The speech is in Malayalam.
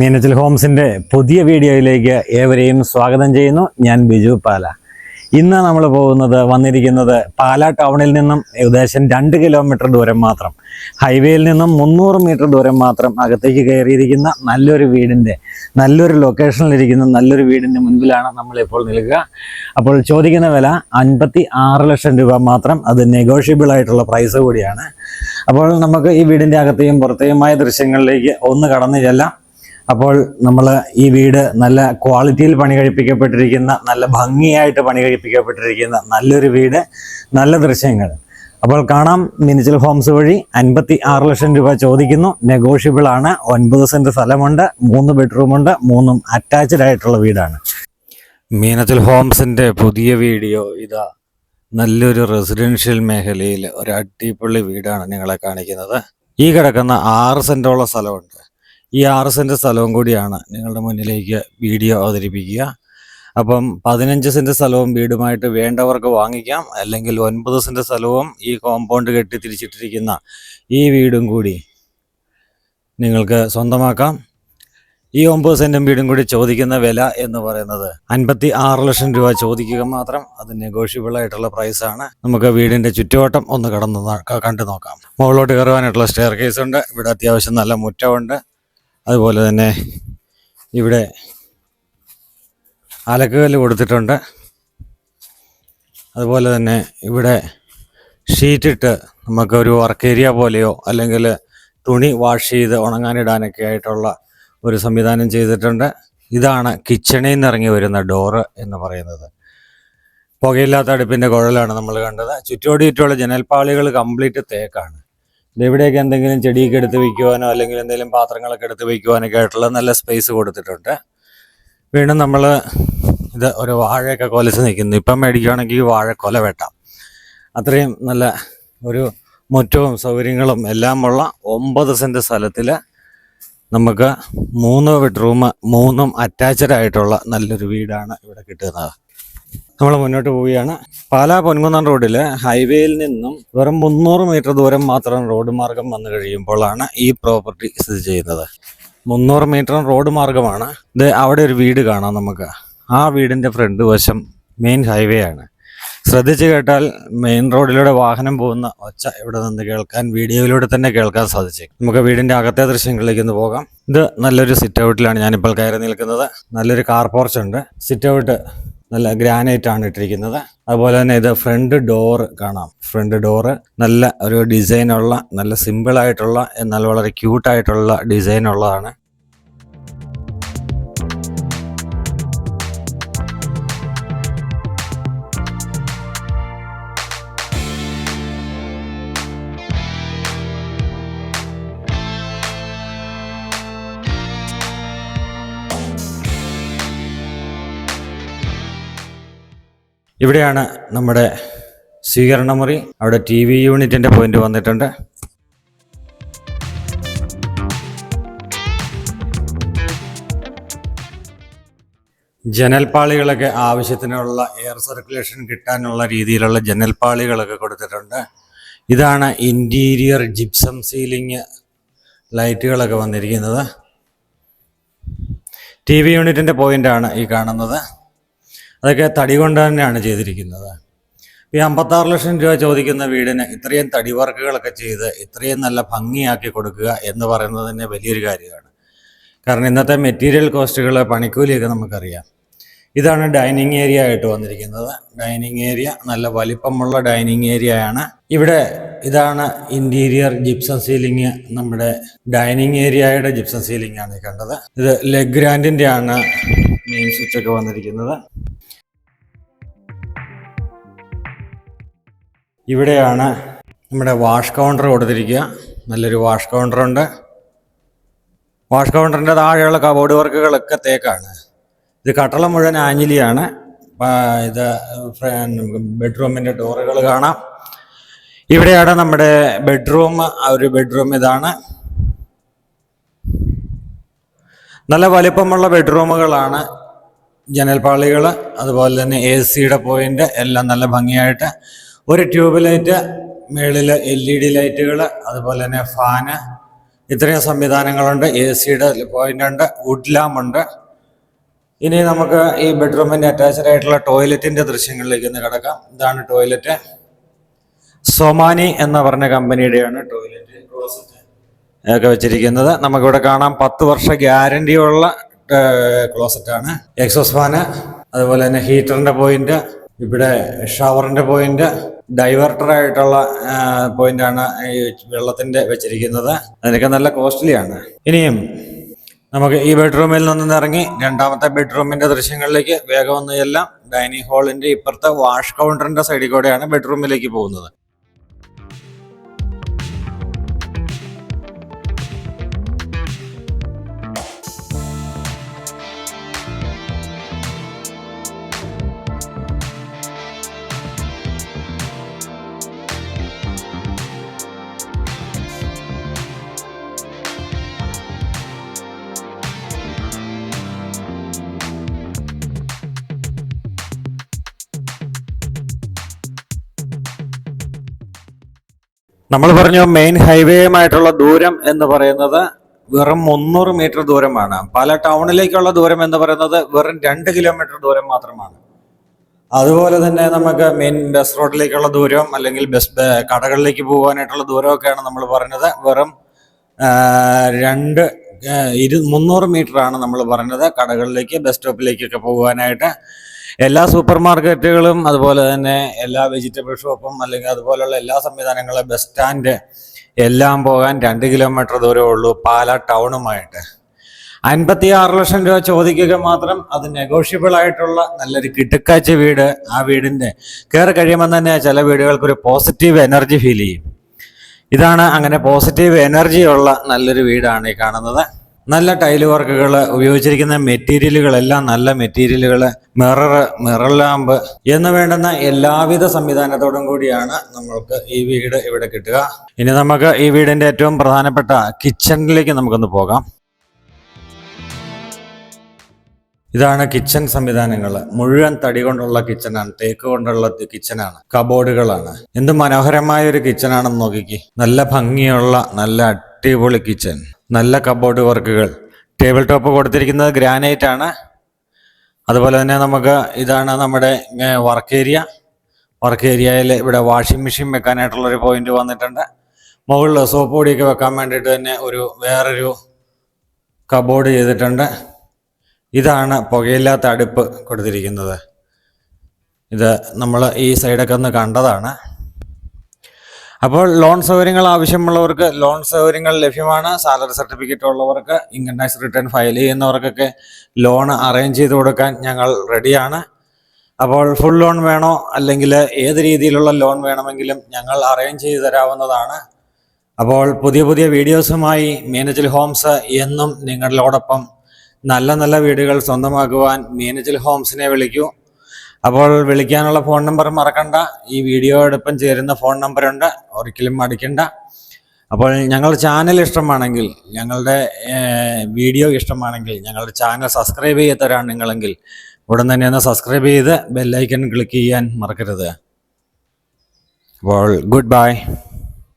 മീനച്ചിൽ ഹോംസിന്റെ പുതിയ വീഡിയോയിലേക്ക് ഏവരെയും സ്വാഗതം ചെയ്യുന്നു. ഞാൻ ബിജു പാല. ഇന്ന് നമ്മൾ പോകുന്നത് വന്നിരിക്കുന്നത് പാല ടൗണിൽ നിന്നും ഏകദേശം രണ്ട് കിലോമീറ്റർ ദൂരം മാത്രം. ഹൈവേയിൽ നിന്നും മുന്നൂറ് മീറ്റർ ദൂരം മാത്രം അകത്തേക്ക് കയറിയിരിക്കുന്ന നല്ലൊരു വീടിന്റെ നല്ലൊരു ലൊക്കേഷനിലിരിക്കുന്ന നല്ലൊരു വീടിന്റെ മുൻപിലാണ് നമ്മളിപ്പോൾ നിൽക്കുക. അപ്പോൾ ചോദിക്കുന്ന വില അൻപത്തി ആറ് ലക്ഷം രൂപ മാത്രം. അത് നെഗോഷ്യബിൾ ആയിട്ടുള്ള പ്രൈസ് കൂടിയാണ്. അപ്പോൾ നമുക്ക് ഈ വീടിന്റെ അകത്തെയും പുറത്തെയുമായ ദൃശ്യങ്ങളിലേക്ക് ഒന്ന് കടന്നു ചെല്ലാം. അപ്പോൾ നമ്മൾ ഈ വീട് നല്ല ക്വാളിറ്റിയിൽ പണി കഴിപ്പിക്കപ്പെട്ടിരിക്കുന്ന നല്ല ഭംഗിയായിട്ട് പണി കഴിപ്പിക്കപ്പെട്ടിരിക്കുന്ന നല്ലൊരു വീട് നല്ല ദൃശ്യങ്ങൾ. അപ്പോൾ കാണാം മിനിച്ചൽ ഹോംസ് വഴി. അൻപത്തി ആറ് ലക്ഷം രൂപ ചോദിക്കുന്നു. നെഗോഷ്യബിൾ ആണ്. ഒൻപത് സെന്റ് സ്ഥലമുണ്ട്. മൂന്ന് ബെഡ്റൂമുണ്ട് മൂന്നും അറ്റാച്ച്ഡ് ആയിട്ടുള്ള വീടാണ്. മീനച്ചൽ ഹോംസിന്റെ പുതിയ വീഡിയോ ഇതാ. നല്ലൊരു റെസിഡൻഷ്യൽ മേഖലയിൽ ഒരു അടിപൊളി വീടാണ് നിങ്ങളെ കാണിക്കുന്നത്. ഈ കിടക്കുന്ന ആറ് സെന്റോളം സ്ഥലമുണ്ട്. ഈ ആറ് സെന്റ് സ്ഥലവും കൂടിയാണ് നിങ്ങളുടെ മുന്നിലേക്ക് വീഡിയോ അവതരിപ്പിക്കുക. അപ്പം പതിനഞ്ച് സെന്റ് സ്ഥലവും വീടുമായിട്ട് വേണ്ടവർക്ക് വാങ്ങിക്കാം. അല്ലെങ്കിൽ ഒൻപത് സെന്റ് സ്ഥലവും ഈ കോമ്പൗണ്ട് കെട്ടി തിരിച്ചിട്ടിരിക്കുന്ന ഈ വീടും കൂടി നിങ്ങൾക്ക് സ്വന്തമാക്കാം. ഈ ഒമ്പത് സെന്റും വീടും കൂടി ചോദിക്കുന്ന വില എന്ന് പറയുന്നത് അൻപത്തി ആറ് ലക്ഷം രൂപ ചോദിക്കുക മാത്രം. അത് നെഗോഷ്യബിൾ ആയിട്ടുള്ള പ്രൈസ് ആണ്. നമുക്ക് വീടിന്റെ ചുറ്റുവട്ടം ഒന്ന് കടന്ന് കണ്ടു നോക്കാം. മുകളിലോട്ട് കയറുവാനായിട്ടുള്ള സ്റ്റെയർ കേസ് ഉണ്ട്. ഇവിടെ അത്യാവശ്യം നല്ല മുറ്റമുണ്ട്. അതുപോലെ തന്നെ ഇവിടെ അലക്കുകല്ല് കൊടുത്തിട്ടുണ്ട്. അതുപോലെ തന്നെ ഇവിടെ ഷീറ്റിട്ട് നമുക്കൊരു വർക്ക് ഏരിയ പോലെയോ അല്ലെങ്കിൽ തുണി വാഷ് ചെയ്ത് ഉണങ്ങാനിടാനൊക്കെ ആയിട്ടുള്ള ഒരു സംവിധാനം ചെയ്തിട്ടുണ്ട്. ഇതാണ് കിച്ചണിൽ നിന്ന് ഇറങ്ങി വരുന്ന ഡോറ് എന്ന് പറയുന്നത്. പുകയില്ലാത്ത അടുപ്പിന്റെ കുഴലാണ് നമ്മൾ കണ്ടത്. ചുറ്റോടി ചുറ്റുമുള്ള ജനൽപ്പാളികൾ കംപ്ലീറ്റ് തേക്കാണ്. ഇവിടെയൊക്കെ എന്തെങ്കിലും ചെടിയൊക്കെ എടുത്ത് വയ്ക്കുവാനോ അല്ലെങ്കിൽ എന്തെങ്കിലും പാത്രങ്ങളൊക്കെ എടുത്ത് വയ്ക്കുവാനൊക്കെ ആയിട്ടുള്ള നല്ല സ്പേസ് കൊടുത്തിട്ടുണ്ട്. വീണ്ടും നമ്മൾ ഇത് ഒരു വാഴയൊക്കെ കൊലച്ച് നിൽക്കുന്നു. ഇപ്പം മേടിക്കുകയാണെങ്കിൽ വാഴ കൊല വെട്ടാം. അത്രയും നല്ല ഒരു മുറ്റവും സൗകര്യങ്ങളും എല്ലാമുള്ള ഒമ്പത് സെന്റ് സ്ഥലത്തിൽ നമുക്ക് മൂന്ന് ബെഡ്റൂം മൂന്നും അറ്റാച്ച്ഡ് ആയിട്ടുള്ള നല്ലൊരു വീടാണ് ഇവിടെ കിട്ടുന്നത്. നമ്മൾ മുന്നോട്ട് പോവുകയാണ്. പാലാ പൊൻകുന്നം റോഡിൽ ഹൈവേയിൽ നിന്നും വെറും മുന്നൂറ് മീറ്റർ ദൂരം മാത്രം റോഡ് മാർഗം വന്നു കഴിയുമ്പോഴാണ് ഈ പ്രോപ്പർട്ടി സ്ഥിതി ചെയ്യുന്നത്. മുന്നൂറ് മീറ്റർ റോഡ് മാർഗമാണ്. ഇത് അവിടെ ഒരു വീട് കാണാം നമുക്ക്. ആ വീടിന്റെ ഫ്രണ്ട് വശം മെയിൻ ഹൈവേ ആണ്. ശ്രദ്ധിച്ച് കേട്ടാൽ മെയിൻ റോഡിലൂടെ വാഹനം പോകുന്ന ഒച്ച ഇവിടെ നിന്ന് കേൾക്കാൻ വീഡിയോയിലൂടെ തന്നെ കേൾക്കാൻ സാധിച്ചു നമുക്ക് വീടിന്റെ അകത്തെ ദൃശ്യങ്ങളിലേക്ക് ഒന്ന് പോകാം. ഇത് നല്ലൊരു സിറ്റ് ഔട്ടിലാണ് ഞാനിപ്പോൾ കയറി നിൽക്കുന്നത്. നല്ലൊരു കാർ പോർച്ച് ഉണ്ട്. സിറ്റ് ഔട്ട് നല്ല ഗ്രാനൈറ്റ് ആണ് ഇട്ടിരിക്കുന്നത്. അതുപോലെ തന്നെ ഇത് ഫ്രണ്ട് ഡോറ് കാണാം. ഫ്രണ്ട് ഡോറ് നല്ല ഒരു ഡിസൈൻ ഉള്ള നല്ല സിമ്പിൾ ആയിട്ടുള്ള എന്നാൽ വളരെ ക്യൂട്ടായിട്ടുള്ള ഡിസൈൻ ഉള്ളതാണ്. ഇവിടെയാണ് നമ്മുടെ സ്വീകരണ മുറി അവിടെ ടി വി യൂണിറ്റിന്റെ പോയിന്റ് വന്നിട്ടുണ്ട്. ജനൽപ്പാളികളൊക്കെ ആവശ്യത്തിനുള്ള എയർ സർക്കുലേഷൻ കിട്ടാനുള്ള രീതിയിലുള്ള ജനൽപ്പാളികളൊക്കെ കൊടുത്തിട്ടുണ്ട്. ഇതാണ് ഇന്റീരിയർ ജിപ്സം സീലിംഗ് ലൈറ്റുകളൊക്കെ വന്നിരിക്കുന്നത്. ടി വി യൂണിറ്റിന്റെ പോയിന്റാണ് ഈ കാണുന്നത്. അതൊക്കെ തടി കൊണ്ട് തന്നെയാണ് ചെയ്തിരിക്കുന്നത്. ഈ അമ്പത്താറ് ലക്ഷം രൂപ ചോദിക്കുന്ന വീടിന് ഇത്രയും തടി വർക്കുകളൊക്കെ ചെയ്ത് ഇത്രയും നല്ല ഭംഗിയാക്കി കൊടുക്കുക എന്ന് പറയുന്നത് തന്നെ വലിയൊരു കാര്യമാണ്. കാരണം ഇന്നത്തെ മെറ്റീരിയൽ കോസ്റ്റുകൾ പണിക്കൂലിയൊക്കെ നമുക്കറിയാം. ഇതാണ് ഡൈനിങ് ഏരിയ ആയിട്ട് വന്നിരിക്കുന്നത്. ഡൈനിങ് ഏരിയ നല്ല വലിപ്പമുള്ള ഡൈനിങ് ഏരിയ ആണ്. ഇവിടെ ഇതാണ് ഇന്റീരിയർ ജിപ്സം സീലിംഗ്. നമ്മുടെ ഡൈനിങ് ഏരിയയുടെ ജിപ്സം സീലിംഗ് ആണ് കണ്ടത്. ഇത് ലെഗ് ഗ്രാൻഡിന്റെ ആണ് മെയിൻ സ്വിച്ച് ഒക്കെ വന്നിരിക്കുന്നത്. ഇവിടെയാണ് നമ്മുടെ വാഷ് കൗണ്ടർ കൊടുത്തിരിക്കുക. നല്ലൊരു വാഷ് കൗണ്ടറുണ്ട്. വാഷ് കൗണ്ടറിന്റെ താഴെയുള്ള കബോർഡ് വർക്കുകളൊക്കെ തേക്കാണ്. ഇത് കട്ടളം മുഴുവൻ ആഞ്ഞിലിയാണ്. ഇത് ബെഡ്റൂമിന്റെ ഡോറുകൾ കാണാം. ഇവിടെയാണ് നമ്മുടെ ബെഡ്റൂം. ഒരു ബെഡ്റൂം ഇതാണ്. നല്ല വലിപ്പമുള്ള ബെഡ്റൂമുകളാണ് ജനൽപാളികൾ അതുപോലെ തന്നെ എ സിയുടെ പോയിന്റ് എല്ലാം നല്ല ഭംഗിയായിട്ട് ഒരു ട്യൂബ് ലൈറ്റ് മേളിൽ എൽ ഇ ഡി ലൈറ്റുകൾ അതുപോലെ തന്നെ ഫാന്. ഇത്രയും സംവിധാനങ്ങളുണ്ട്. എ സിയുടെ പോയിന്റ് ഉണ്ട് വുഡ് ഉണ്ട് ഇനി നമുക്ക് ഈ ബെഡ്റൂമിന്റെ അറ്റാച്ച്ഡ് ആയിട്ടുള്ള ടോയ്ലറ്റിന്റെ ദൃശ്യങ്ങളിലേക്ക് ഒന്ന് കിടക്കാം. ഇതാണ് ടോയ്ലറ്റ്. സൊമാനി എന്ന് പറഞ്ഞ കമ്പനിയുടെയാണ് ടോയ്ലറ്റ് ക്ലോസറ്റ് ഒക്കെ വെച്ചിരിക്കുന്നത്. നമുക്കിവിടെ കാണാം പത്ത് വർഷ ഗ്യാരണ്ടിയുള്ള ക്ലോസറ്റാണ്. എക്സോസ് ഫാന് അതുപോലെ തന്നെ ഹീറ്ററിന്റെ പോയിന്റ് ഇവിടെ ഷവറിന്റെ പോയിന്റ് ഡൈവേർട്ടർ ആയിട്ടുള്ള പോയിന്റ് ആണ് ഈ വെള്ളത്തിന്റെ വെച്ചിരിക്കുന്നത്. അതിനൊക്കെ നല്ല കോസ്റ്റ്ലി ആണ്. ഇനിയും നമുക്ക് ഈ ബെഡ്റൂമിൽ നിന്ന് ഇറങ്ങി രണ്ടാമത്തെ ബെഡ്റൂമിന്റെ ദൃശ്യങ്ങളിലേക്ക് വേഗം ഒന്ന് എല്ലാം ഡൈനിങ് ഹാളിന്റെ ഇപ്പുറത്തെ വാഷ് കൗണ്ടറിന്റെ സൈഡിൽ കൂടെയാണ് ബെഡ്റൂമിലേക്ക് പോകുന്നത്. നമ്മൾ പറഞ്ഞു മെയിൻ ഹൈവേയുമായിട്ടുള്ള ദൂരം എന്ന് പറയുന്നത് വെറും മുന്നൂറ് മീറ്റർ ദൂരമാണ്. പല ടൗണിലേക്കുള്ള ദൂരം എന്ന് പറയുന്നത് വെറും രണ്ട് കിലോമീറ്റർ ദൂരം മാത്രമാണ്. അതുപോലെ തന്നെ നമുക്ക് മെയിൻ ബസ് റോഡിലേക്കുള്ള ദൂരം അല്ലെങ്കിൽ ബസ് കടകളിലേക്ക് പോകാനായിട്ടുള്ള ദൂരമൊക്കെയാണ് നമ്മൾ പറഞ്ഞത്. വെറും രണ്ട് ഇരു മുന്നൂറ് മീറ്റർ ആണ് നമ്മൾ പറഞ്ഞത്. കടകളിലേക്ക് ബസ് സ്റ്റോപ്പിലേക്കൊക്കെ പോകാനായിട്ട്. എല്ലാ സൂപ്പർ മാർക്കറ്റുകളും അതുപോലെ തന്നെ എല്ലാ വെജിറ്റബിൾ ഷോപ്പും അല്ലെങ്കിൽ അതുപോലെയുള്ള എല്ലാ സംവിധാനങ്ങളും ബസ് സ്റ്റാൻഡ് എല്ലാം പോകാൻ രണ്ട് കിലോമീറ്റർ ദൂരമേ ഉള്ളൂ പാല ടൗണുമായിട്ട്. അൻപത്തി ആറ് ലക്ഷം രൂപ ചോദിക്കുക മാത്രം അത് നെഗോഷ്യബിൾ ആയിട്ടുള്ള നല്ലൊരു കിടുക്കാച്ച വീട് ആ വീടിന്റെ കയറി കഴിയുമ്പോൾ തന്നെ ചില വീടുകൾക്ക് ഒരു പോസിറ്റീവ് എനർജി ഫീൽ ചെയ്യും. ഇതാണ് അങ്ങനെ പോസിറ്റീവ് എനർജി ഉള്ള നല്ലൊരു വീടാണ് ഈ കാണുന്നത്. നല്ല ടൈൽ വർക്കുകൾ ഉപയോഗിച്ചിരിക്കുന്ന മെറ്റീരിയലുകളെല്ലാം നല്ല മെറ്റീരിയലുകൾ മിറർ മിറർ ലാമ്പ് എന്ന് വേണ്ടുന്ന എല്ലാവിധ സംവിധാനത്തോടും കൂടിയാണ് നമ്മൾക്ക് ഈ വീട് ഇവിടെ കിട്ടുക. ഇനി നമുക്ക് ഈ വീടിന്റെ ഏറ്റവും പ്രധാനപ്പെട്ട കിച്ചണിലേക്ക് നമുക്കൊന്ന് പോകാം. ഇതാണ് കിച്ചൺ സംവിധാനങ്ങൾ. മുഴുവൻ തടി കൊണ്ടുള്ള കിച്ചണാണ് തേക്ക് കൊണ്ടുള്ള കിച്ചനാണ് കബോർഡുകളാണ് എന്ത് മനോഹരമായ ഒരു കിച്ചണാണെന്ന് നോക്കിക്ക്. നല്ല ഭംഗിയുള്ള നല്ല അടിപൊളി കിച്ചൺ നല്ല കബോർഡ് വർക്കുകൾ ടേബിൾ ടോപ്പ് കൊടുത്തിരിക്കുന്നത് ഗ്രാനൈറ്റ് ആണ്. അതുപോലെ തന്നെ നമുക്ക് ഇതാണ് നമ്മുടെ വർക്ക് ഏരിയ വർക്ക് ഏരിയയിൽ ഇവിടെ വാഷിംഗ് മെഷീൻ വെക്കാനായിട്ടുള്ളൊരു പോയിന്റ് വന്നിട്ടുണ്ട്. മുകളിൽ സോപ്പ് പൊടിയൊക്കെ വെക്കാൻ വേണ്ടിയിട്ട് തന്നെ ഒരു വേറൊരു കബോർഡ് ചെയ്തിട്ടുണ്ട്. ഇതാണ് പുകയില്ലാത്ത അടുപ്പ് കൊടുത്തിരിക്കുന്നത്. ഇത് നമ്മൾ ഈ സൈഡൊക്കെ ഒന്ന് കണ്ടതാണ്. അപ്പോൾ ലോൺ സൗകര്യങ്ങൾ ആവശ്യമുള്ളവർക്ക് ലോൺ സൗകര്യങ്ങൾ ലഭ്യമാണ്. സാലറി സർട്ടിഫിക്കറ്റ് ഉള്ളവർക്ക് ഇൻകം ടാക്സ് റിട്ടേൺ ഫയൽ ചെയ്യുന്നവർക്കൊക്കെ ലോൺ അറേഞ്ച് ചെയ്ത് കൊടുക്കാൻ ഞങ്ങൾ റെഡിയാണ് അപ്പോൾ ഫുൾ ലോൺ വേണോ? അല്ലെങ്കിൽ ഏത് രീതിയിലുള്ള ലോൺ വേണമെങ്കിലും ഞങ്ങൾ അറേഞ്ച് ചെയ്ത് തരാവുന്നതാണ്. അപ്പോൾ പുതിയ പുതിയ വീഡിയോസുമായി മീനച്ചിൽ ഹോംസ് എന്നും നിങ്ങളോടൊപ്പം നല്ല നല്ല വീടുകൾ സ്വന്തമാക്കുവാൻ മീനച്ചിൽ ഹോംസിനെ വിളിക്കൂ. അപ്പോൾ വിളിക്കാനുള്ള ഫോൺ നമ്പർ മറക്കണ്ട. ഈ വീഡിയോയോടൊപ്പം ചേരുന്ന ഫോൺ നമ്പറുണ്ട്. ഒരിക്കലും മടിക്കണ്ട. അപ്പോൾ ഞങ്ങളുടെ ചാനൽ ഇഷ്ടമാണെങ്കിൽ ഞങ്ങളുടെ വീഡിയോ ഇഷ്ടമാണെങ്കിൽ ഞങ്ങളുടെ ചാനൽ സബ്സ്ക്രൈബ് ചെയ്യാത്തവരാണ് നിങ്ങളെങ്കിൽ ഉടൻ തന്നെ ഒന്ന് സബ്സ്ക്രൈബ് ചെയ്ത് ബെല്ലൈക്കൺ ക്ലിക്ക് ചെയ്യാൻ മറക്കരുത്. അപ്പോൾ ഗുഡ് ബൈ.